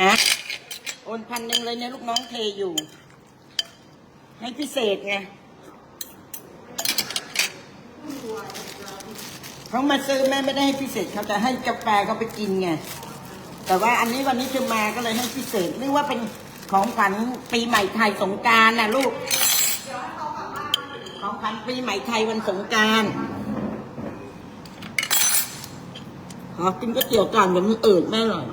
ฮะโอนพันหนึ่งเลยเนี่ยลูกน้องเทอยู่ ให้พิเศษไงเขามาซื้อแม่ไม่ได้ให้พิเศษเขาจะให้กาแฟเขาไปกินไงแต่ว่าอันนี้วันนี้จะมาก็เลยให้พิเศษนึกว่าเป็นของขวัญปีใหม่ไทยสงการนะลูกของขวัญปีใหม่ไทยวันสงการขอกินก๋วยเตี๋ยวก่อนเดี๋ยวมันอืดแม่หน่อย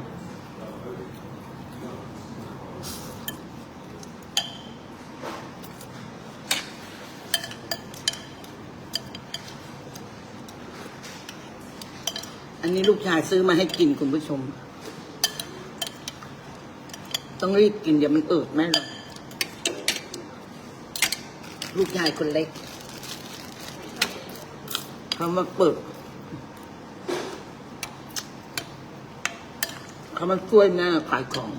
นนี้ลูกชายซื้อมาให้กินคุณผู้ชม ต้องรีบกินเดี๋ยวมันอืดแม่เลยลูกชายคนเล็กเขามาเปิดเขามาช่วยแม่ขายของ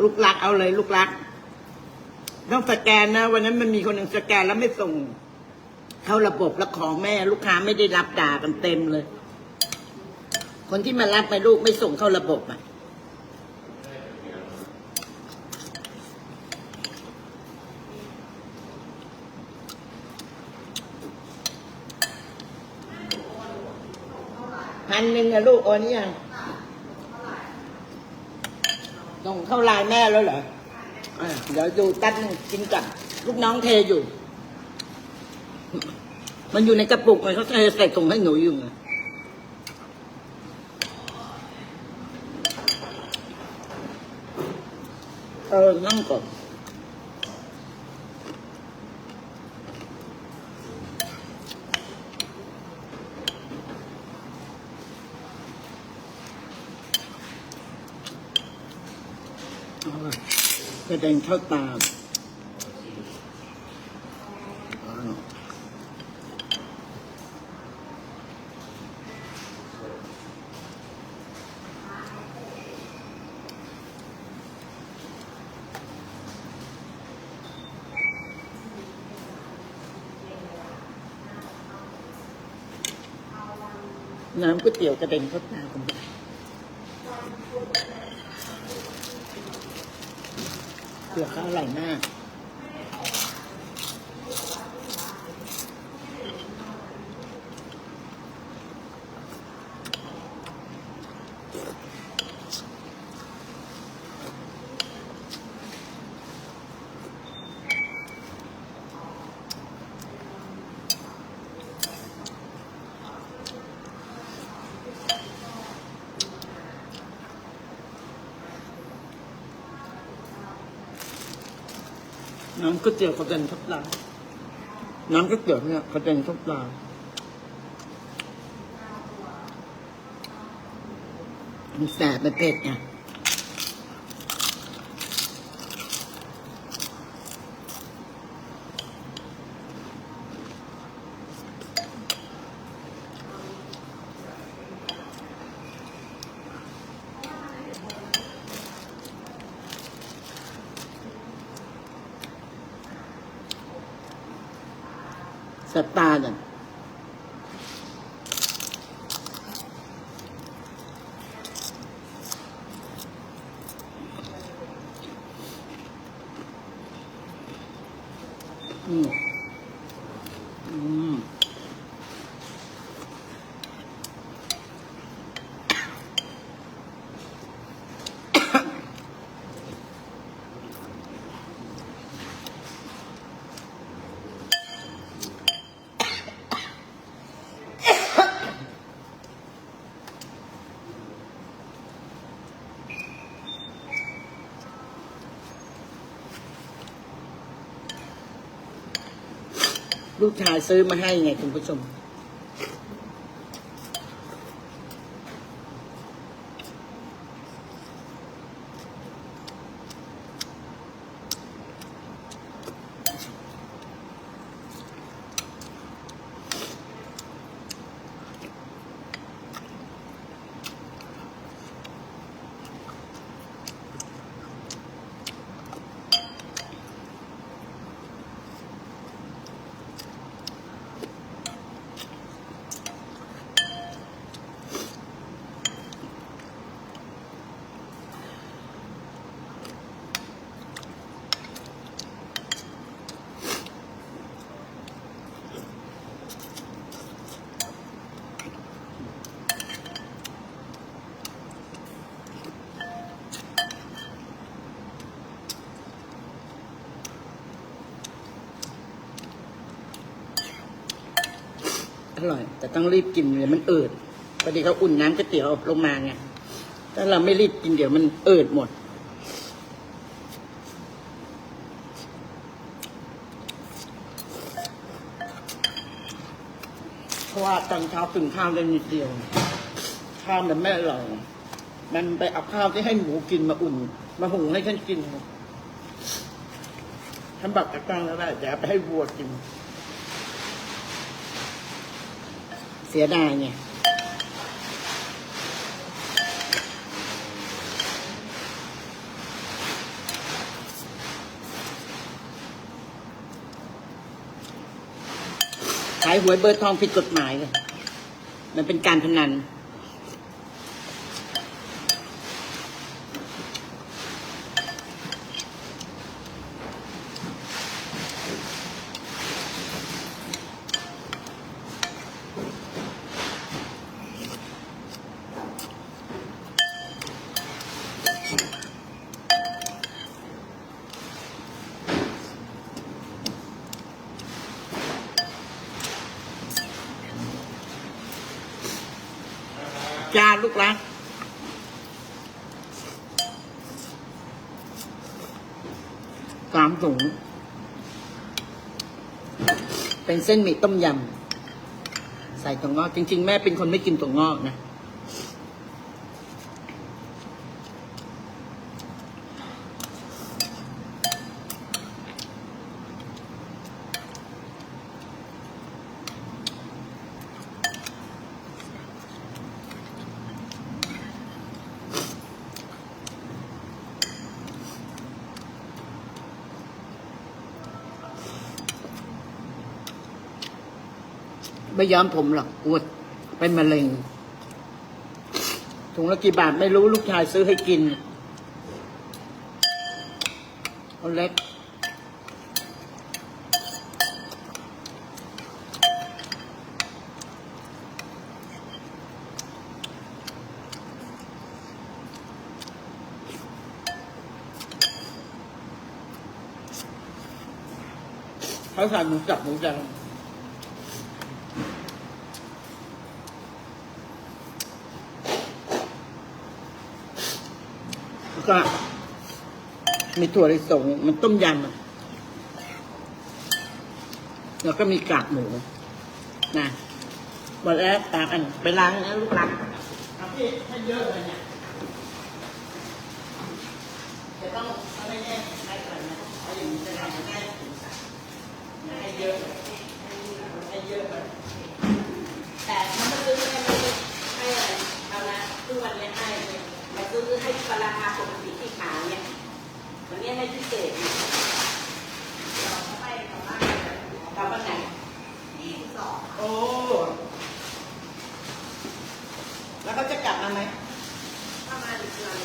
ลูกรักเอาเลย ลูกรัก ต้องสแกนนะ วันนั้นมันมีคนหนึ่งสแกนแล้วไม่ส่ง เข้าระบบแล้วของแม่ ลูกค้าไม่ได้รับด่ากันเต็มเลย คนที่มารับไปลูกไม่ส่งเข้าระบบอะพันหนึ่งอะลูกโอนนี่ยัง ส่งเข้าไลน์แม่แล้วเหรออะเดี๋ยวดูแป๊บนึงกินก่อนลูกน้องเทอยู่ มันอยู่ในกระปุกมันเขาเทใส่ถุงให้หนูอยู่ไงเออนั่งก่อนเอาล่ะ กระเด็นเข้าตาน้ำก๋วยเตี๋ยวกระเด็นเข้าตาคุณ เกลือข้าอร่อยมาก น้ำก๋วยเตี๋ยวกระเด็นทุกตาน้ำก๋วยเตี๋ยวเนี่ยกระเด็นทุกตามันแสบมันเผ็ดไง แสบ ลูกชายซื้อมาให้ไงคุณผู้ชม ร่อย แต่ต้องรีบกินเดี๋ยวมันเอิดพอดีเขาอุ่นน้ำก๋วยเตี๋ยวลงมาไงถ้าเราไม่รีบกินเดี๋ยวมันเอิดหมด เพราะว่าตอนเช้ากินข้าวได้นิดเดียว ข้าวมันไม่อร่อยมันไปเอาข้าวที่ให้หมูกินมาอุ่น มาหุงให้ฉันกินฉันบอกกับตั้งแล้วแหละจะเอาไปให้วัวกิน เสียดายไงขายหวยเบอร์ทองผิดกฎหมายเลยมันเป็นการพนัน จานลูกรักสามถุง เป็นเส้นหมี่ต้มยำ ใส่ถั่วงอก จริง ๆ แม่เป็นคนไม่กินถั่วงอกนะ ไม่ย้อมผมหรอกอวดเป็นมะเร็ง ถุงละกี่บาทไม่รู้ลูกชายซื้อให้กินคนเล็กเขาใส่หมูสับหมูแดง แล้ว ก็มีถั่วลิสงมันต้มยำอะแล้วก็มีกากหมูนะหมดแล้วตามอันไปล้างนะลูกล้างเอาพี่ให้เยอะเลยเนี่ยจะต้องเอาให้แน่ให้ก่อนนะเอาอย่างนี้จะทำให้ได้ให้เยอะให้เยอะเลยแต่ถ้ามาซื้อไม่ได้ให้อะไรเอาละทุกวันเลยให้เลยมาซื้อให้ป ราคาปกติที่ขายเนี่ยวันนี้ให้พิเศษเนี่ยเราไปกลับบ้านกลับบ้านไหนยี่สิบสองโอ้ แล้วเขาจะกลับมาไหม ประมาณเดือน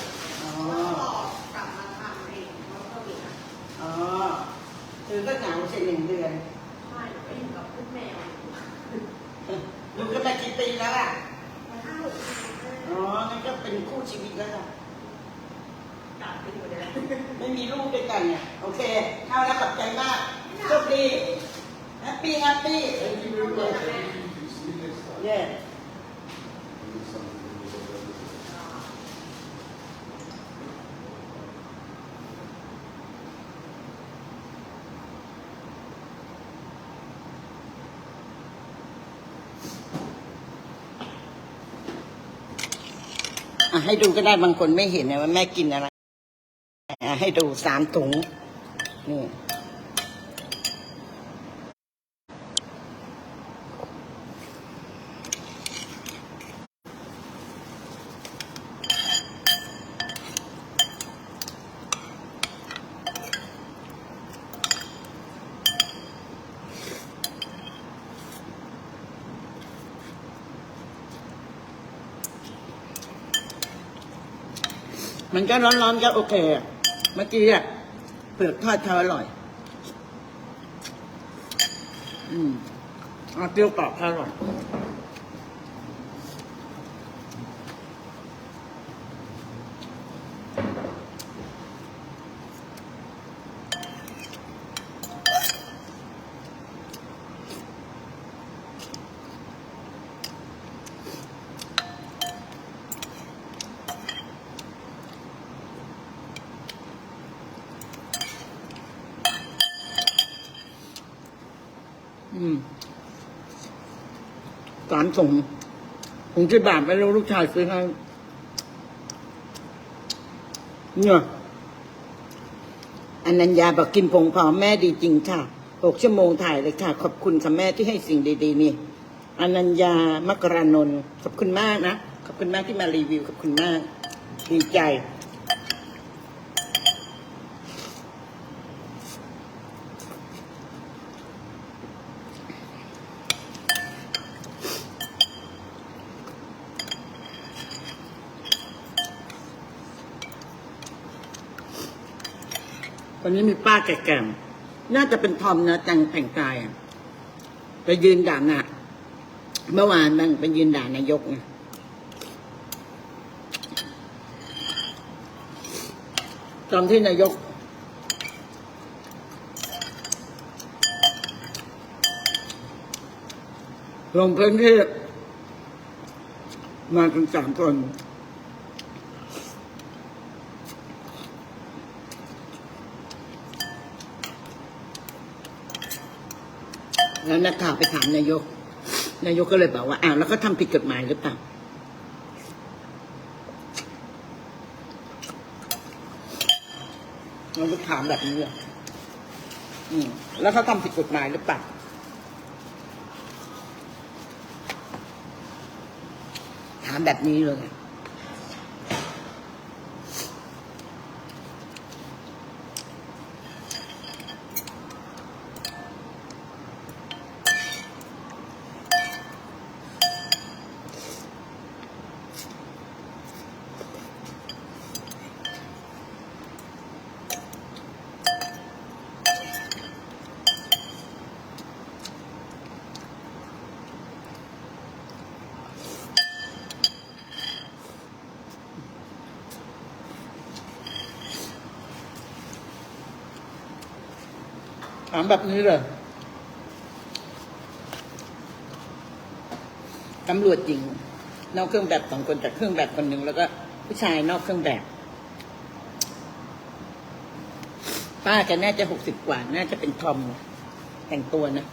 อ๋อ แล้วก็กลับมาทำเองแล้วก็มีนะ อ๋อ คือก็เหงาเสร็จหนึ่งเดือน ไม่ไปอยู่กับคุณแมว อยู่กันมากี่ปีแล้วอะ มาห้าหกปี อ๋อ งั้นก็เป็นคู่ชีวิตแล้วล่ะ กลับไปอยู่เนี่ย ไม่มีลูกด้วยกันเนี่ย โอเค เข้าแล้วขอบใจมากโชคดีแฮปปี้แฮปปี้ Thank you very much. See you next time. เย่ อะ ให้ดูก็ได้บางคนไม่เห็นนะว่าแม่กินอะไรให้ดูสามถุงนี่ มันก็ร้อนๆก็โอเคอะเมื่อกี้อะเปลือกทอดเขาอร่อย อืมอะเปรี้ยวกรอบเขาอร่อย ส่งผงที่บาทไปแล้วลูกชายซื้อให้เนี่ยอนัญญาบอกกินผงพอแม่ดีจริงค่ะหกชั่วโมงถ่ายเลยค่ะ ขอบคุณค่ะแม่ที่ให้สิ่งดีๆนี่อนัญญามกรานนท์ขอบคุณมากนะ ขอบคุณมากที่มารีวิว ขอบคุณมาก ดีใจ วันนี้มีป้าแก่ๆ น่าจะเป็นทอมนะแต่งแต่งกายอะไปยืนด่าน่ะ เมื่อวานมันไปยืนด่านายกไงตอนที่นายก ลงพื้นที่มากันสามคน แล้วนักข่าวไปถามนายก นายกก็เลยบอกว่าอ้าวแล้วก็ทำผิดกฎหมายหรือเปล่านายกถามแบบนี้เลยอืมแล้วเขาทำผิดกฎหมายหรือเปล่าถามแบบนี้เลยามแบบนี้เลยตำรวจจริง นอกเครื่องแบบสองคนแต่เครื่องแบบคนหนึ่งแล้วก็ ผู้ชายนอกเครื่องแบบ ป้าแกน่าจะหกสิบกว่า น่าจะเป็นทอมแต่งตัวนะ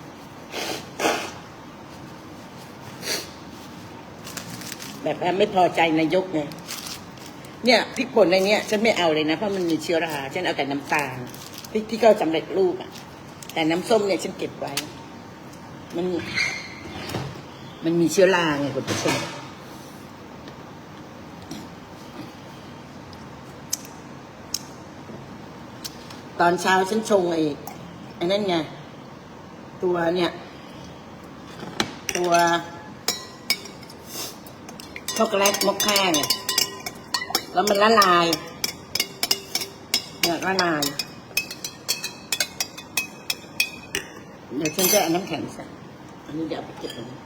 แบบว่าไม่พอใจนายกไงเนี่ยพริกป่นในเนี้ยฉันไม่เอาเลยนะเพราะมันมีเชื้อราฉันเอาแต่น้ำตาลพริกที่เขาสำเร็จรูปอะ แต่น้ำส้มเนี่ยฉันเก็บไว้ มัน มันมีเชื้อราไงคุณผู้ชมตอนเช้าฉันชงไอ้ไอ้นั่นไง ตัวเนี่ย ตัวช็อกโกแลตมอคค่าเนี่ยแล้วมันละลายเนี่ยละลาย เดี๋ยวฉันจะเอาน้ำแข็งใส่อันนี้เดี๋ยวเอาไปเก็บอันนี้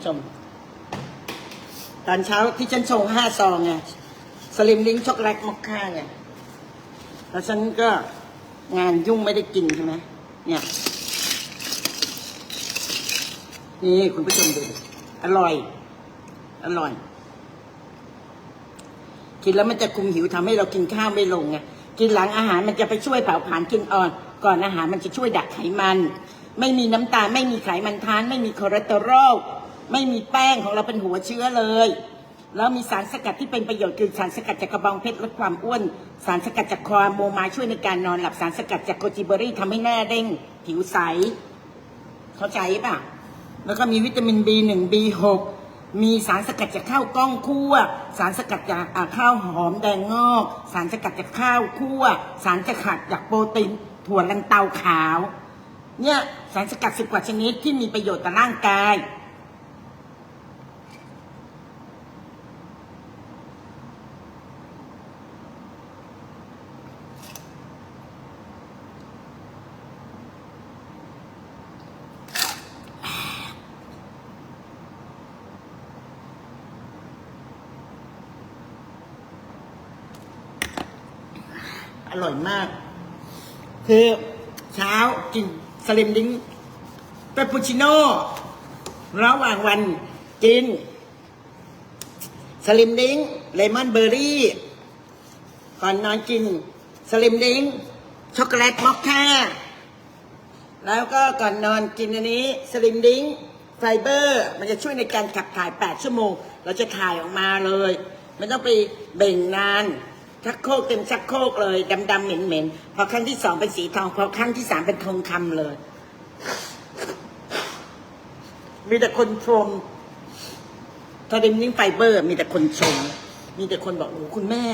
ผู้ชม ตอนเช้าที่ฉันชงห้าซองไงสลิมลิงช็อกโกแลตมอคค่าไงแล้วฉันก็งานยุ่งไม่ได้กินใช่ไหมเนี่ย นี่คุณผู้ชมดู อร่อย อร่อย กินแล้วมันจะคุมหิวทำให้เรากินข้าวไม่ลงไงกินหลังอาหารมันจะไปช่วยเผาผลาญกินอ่อน ก่อนอาหารมันจะช่วยดักไขมัน ไม่มีน้ำตาลไม่มีไขมันทาน ไม่มีคอเลสเตอรอล ไม่มีแป้งของเราเป็นหัวเชื้อเลย แล้วมีสารสกัดที่เป็นประโยชน์คือสารสกัดจากกระบองเพชรลดความอ้วน สารสกัดจากคอโมมาช่วยในการนอนหลับสารสกัดจากโกจิเบอรี่ทำให้หน้าเด้ง ผิวใส เข้าใจป่ะ แล้วก็มีวิตามิน B1 B6 มีสารสกัดจากข้าวกล้องคั่ว สารสกัดจากข้าวหอมแดงงอก สารสกัดจากข้าวคั่ว สารสกัดจากโปรตีนถั่วลันเตาขาว เนี่ยสารสกัดสิบกว่าชนิดที่มีประโยชน์ต่อร่างกาย อร่อยมาก คือเช้ากินสลิมดิ้งเปปปูชิโน่ระหว่างวันกิน สลิมดิ้งเลมอนเบอร์รี่ก่อนนอนกินสลิมดิ้งช็อกโกแลตมอคค่าแล้วก็ก่อนนอนกินอันนี้สลิมดิ้งไฟเบอร์ มันจะช่วยในการขับถ่าย 8 ชั่วโมง เราจะถ่ายออกมาเลย ไม่ต้องไปเบ่งนาน ชักโครกเต็มชักโครกเลยดำๆเหม็นๆพอครั้งที่สองเป็นสีทอง พอครั้งที่สามเป็นทองคำเลย มีแต่คนชมทอดิมนิ่งไฟเบอร์ มีแต่คนชม มีแต่คนบอกโอ้คุณแม่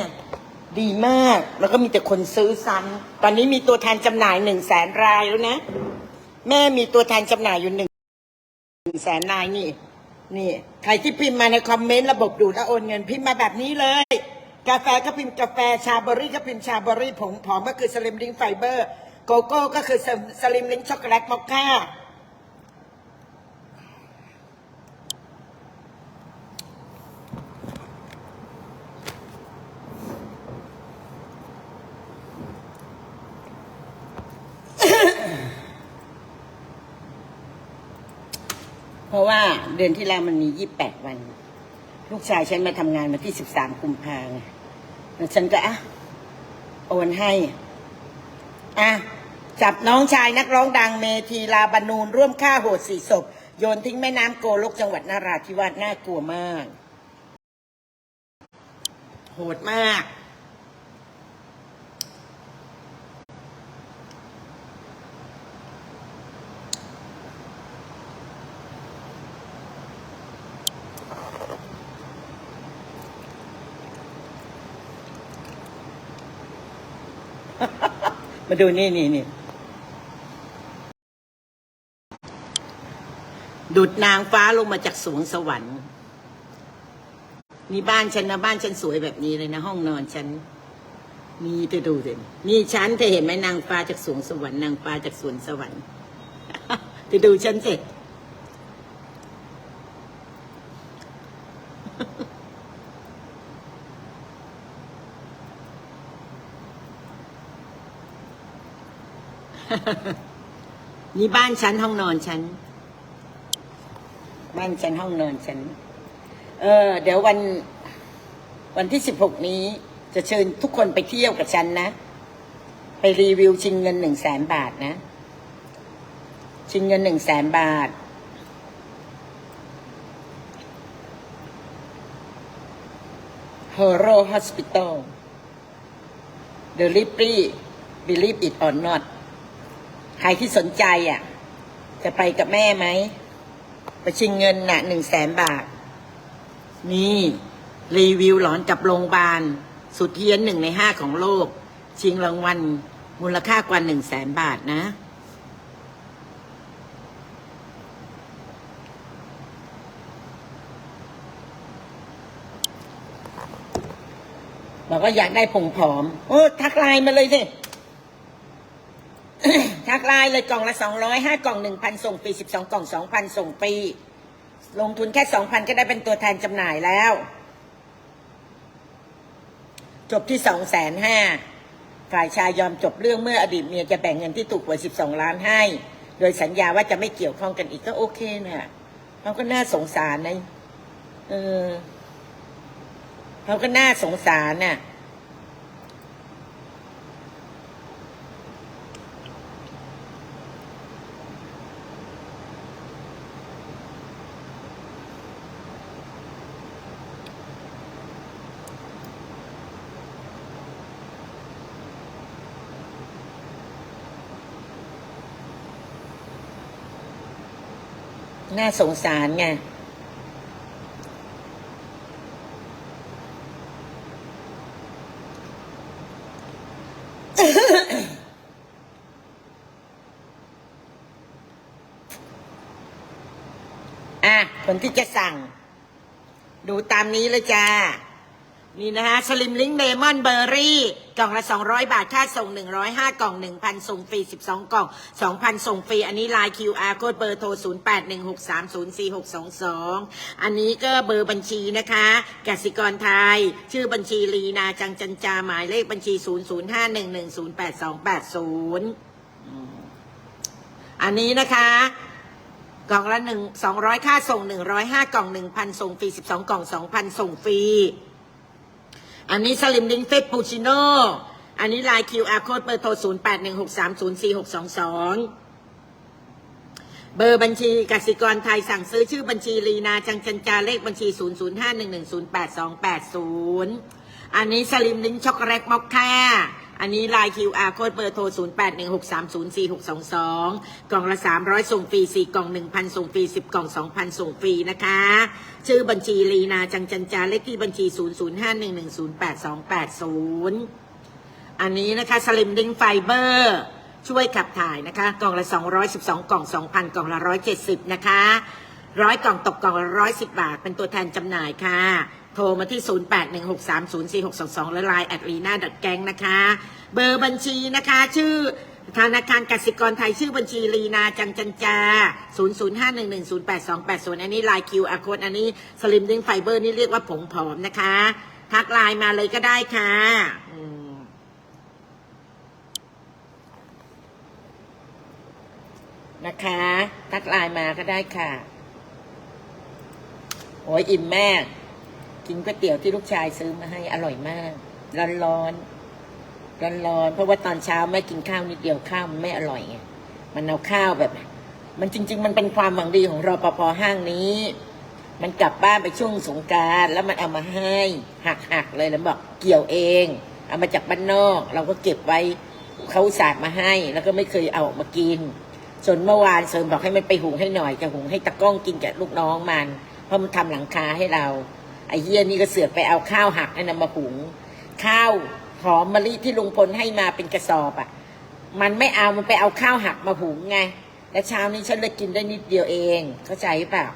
ดีมาก แล้วก็มีแต่คนซื้อซ้ำตอนนี้มีตัวแทนจำหน่ายหนึ่งแสนรายแล้วนะ แม่มีตัวแทนจำหน่ายอยู่หนึ่งแสนรายนี่ นี่ ใครที่พิมพ์มาในคอมเมนต์ระบบดูดและโอนเงินพิมพ์มาแบบนี้เลย กาแฟก็พิมพ์กาแฟชาเบอรี่ก็พิมพ์ชาเบอรี่ผงผอมก็คือสลิมลิงไฟเบอร์ โกโก้ก็คือสลิมลิงช็อกโกแลตมอคค่าเพราะว่าเดือนที่แล้วมันมียี่แปดวัน ลูกชายฉันมาทำงานมาที่สิบสามกุมภาไงแล้ว ฉันก็อะโอนให้ อะจับน้องชายนักร้องดังเมธีลาบานูนร่วมฆ่าโหดสี่ศพ โยนทิ้งแม่น้ำโกลกจังหวัดนาราธิวาสน่ากลัวมาก โหดมาก มาดูนี่นี่นี่ดุดนางฟ้าลงมาจากสวงสวรรค์ นี่บ้านฉันนะบ้านฉันสวยแบบนี้เลยนะ ห้องนอนฉัน นี่เธอดูสินี่ฉันเธอเห็นไหมนางฟ้าจากสวงสวรรค์นางฟ้าจากสวนสวรรค์เธอดูฉันเสร็จ นี่บ้านฉันห้องนอนฉัน บ้านฉันห้องนอนฉัน เออ เดี๋ยววัน วันที่สิบหกนี้ จะเชิญทุกคนไปเที่ยวกับฉันนะ ไปรีวิวชิงเงินหนึ่งแสนบาทนะ ชิงเงินหนึ่งแสนบาท Horo Hospital The Ripley Believe It or Not ใครที่สนใจอะ จะไปกับแม่ไหมไปชิงเงินน่ะหนึ่งแสนบาท นี่ รีวิวหลอนกับโรงพยาบาล สุดเทียนหนึ่งในห้าของโลก ชิงรางวัลมูลค่ากว่าหนึ่งแสนบาทนะบอกว่าอยากได้ผงผอม โอ้ ทักไลน์มาเลยสิ ทักไลน์เลยกล่องละสองร้อยห้ากล่องหนึ่งพันส่งปีสิบสองกล่องสองพันส่งปี ลงทุนแค่สองพันก็ได้เป็นตัวแทนจำหน่ายแล้ว จบที่สองแสนห้าฝ่ายชายยอมจบเรื่องเมื่ออดีตเมียจะแบ่งเงินที่ถูกหวยสิบสองล้านให้ โดยสัญญาว่าจะไม่เกี่ยวข้องกันอีกก็โอเคนะเขาก็น่าสงสารนะเออเขาก็น่าสงสารน่ะ น่าสงสารไงอะคนที่จะสั่ง ดูตามนี้เลยจ้า นี่นะฮะ สลิมลิงเลมอนเบอร์รี่ กล่องละ 200 บาทค่าส่ง 105 กล่อง 1,000 ส่งฟรี 12 กล่อง 2,000 ส่งฟรี อันนี้ไลน์ QR โค้ดเบอร์โทร 0816304622 อันนี้ก็เบอร์บัญชีนะคะกสิกรไทย ชื่อบัญชีลีนาจังจันจาหมายเลขบัญชี 0051108280 อันนี้นะคะกล่องละหนึ่งสองร้อยค่าส่งหนึ่งร้อยห้ากล่องหนึ่งพันส่งฟรีสิบสองกล่องสองพันส่งฟรี อันนี้สลิมลิงเฟสปูชิโนอันนี้ไลน์ QR โค้ดเบอร์โทรศูนย์แปดหนึ่งหกสามศูนย์สี่หกสองสองเบอร์บัญชีกสิกรไทยสั่งซื้อชื่อบัญชีลีนาจังจันจาเลขบัญชี 0 0 5 1 1 0 8 2 8 0 อันนี้สลิมลิงช็อกโกแลตมอคค่า อันนี้ไลน์ QR โค้ดเบอร์โทร 0 8 1 6 3 0 4 6 2 2 กล่องละ 300 ส่งฟรี 4 กล่อง 1,000 ส่งฟรี 10 กล่อง 2,000 ส่งฟรีนะคะ ชื่อบัญชีลีนาจังจันจาเลขที่บัญชี 0 0 5 1 1 0 8 2 8 0 อันนี้นะคะสลิมดิงไฟเบอร์ช่วยขับถ่ายนะคะ กล่องละ 212 กล่อง 2,000 กล่องละ 170 นะคะร้อยกล่องตกกล่องละ110บาท เป็นตัวแทนจำหน่ายค่ะ โทรมาที่ 0816304622และไลน์แอดลีน่าดัดแกงนะคะ เบอร์บัญชีนะคะ ชื่อธนาคารกสิกรไทยชื่อบัญชีลีนาจังจันจา 0051108280 อันนี้ไลน์ QR code อันนี้สลิมดิงไฟเบอร์นี่เรียกว่าผงผอมนะคะ ทักไลน์มาเลยก็ได้ค่ะนะคะ ทักไลน์มาก็ได้ค่ะ โอ้ยอิ่มแม่ กินก๋วยเตี๋ยวที่ลูกชายซื้อมาให้อร่อยมาก ร้อนร้อนร้อนร้อนๆเพราะว่าตอนเช้าแม่กินข้าวนิดเดียวข้าวมันไม่อร่อยไงมันเอาข้าวแบบ มันจริง ๆ มันเป็นความหวังดีของรปภห้างนี้ มันกลับบ้านไปช่วงสงการแล้วมันเอามาให้หักหักๆเลยแล้วบอกเกี่ยวเอง เอามาจากบ้านนอก เราก็เก็บไว้เขาสาดมาให้ แล้วก็ไม่เคยเอาออกมากินส่วนเมื่อวานเสริมบอกให้มันไปหุงให้หน่อยจะหุงให้ตะก้องกินกับลูกน้องมัน เพราะมันทำหลังคาให้เรา ไอ้เฮียนี่ก็เสือกไปเอาข้าวหักนั่นนะมาหุง ข้าวหอมมะลิที่ลุงพลให้มาเป็นกระสอบอะ มันไม่เอามันไปเอาข้าวหักมาหุงไง และเช้านี้ฉันเลยกินได้นิดเดียวเอง เข้าใจเปล่า